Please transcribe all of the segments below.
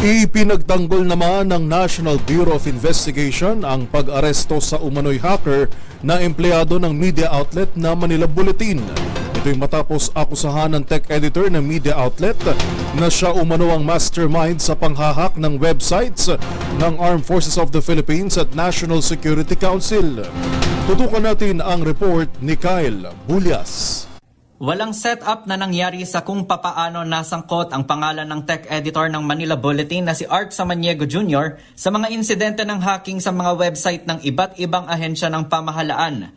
Ipinagtanggol naman ng National Bureau of Investigation ang pag-aresto sa umano'y hacker na empleyado ng media outlet na Manila Bulletin. Ito'y matapos akusahan ng tech editor ng media outlet na siya umano ang mastermind sa panghahak ng websites ng Armed Forces of the Philippines at National Security Council. Tutukan natin ang report ni Kyle Bulyas. Walang setup na nangyari sa kung papaano nasangkot ang pangalan ng tech editor ng Manila Bulletin na si Art Samaniego Jr. sa mga insidente ng hacking sa mga website ng iba't ibang ahensya ng pamahalaan.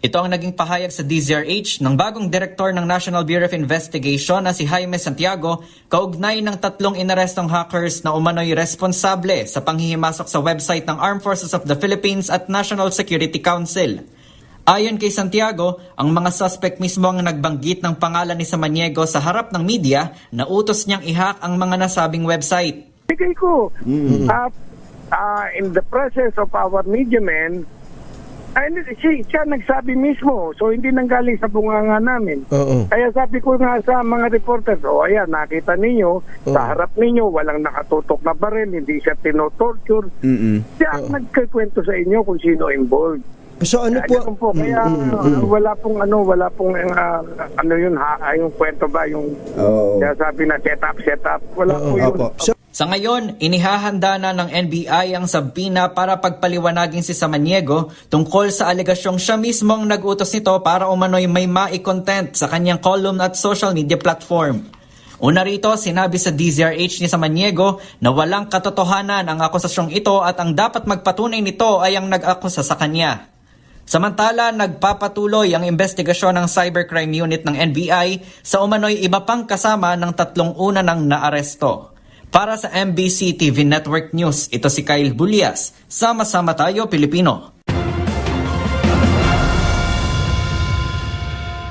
Ito ang naging pahayag sa DZRH ng bagong direktor ng National Bureau of Investigation na si Jaime Santiago kaugnay ng tatlong inarestong hackers na umano'y responsable sa panghihimasok sa website ng Armed Forces of the Philippines at National Security Council. Ayon kay Santiago, ang mga suspect mismo ang nagbanggit ng pangalan ni Samaniego sa harap ng media na utos niyang i-hack ang mga nasabing website. Bigay ko. At ah, in the presence of our media men, ay, hindi, si, siya nagsabi mismo. So, hindi nanggaling sa bunganga namin. Oo. Kaya sabi ko nga sa mga reporters, o ayan, nakita ninyo, sa harap ninyo, walang nakatutok na baril, hindi siya tinotorture. Mm-mm. Siya ang nagkikwento sa inyo kung sino involved. So ano Kaya po? ganun po. Kaya uh, wala pong ano, wala pong uh, ano yun ha, yung kwento ba yung kaya sabi na set up, set up. Wala po yun. Opo. So, Sa ngayon, inihahanda na ng NBI ang sabina para pagpaliwanagin si Samaniego tungkol sa alegasyong siya mismo ang nag-utos nito para umano'y may mai-content sa kanyang column at social media platform. Una rito, sinabi sa DZRH ni Samaniego na walang katotohanan ang akusasyong ito at ang dapat magpatunay nito ay ang nag-akusa sa kanya. Samantala, nagpapatuloy ang investigasyon ng Cybercrime Unit ng NBI sa umano'y iba pang kasama ng tatlong una ng naaresto. Para sa MBC TV Network News, ito si Kyle Bulias. Sama-sama tayo, Pilipino.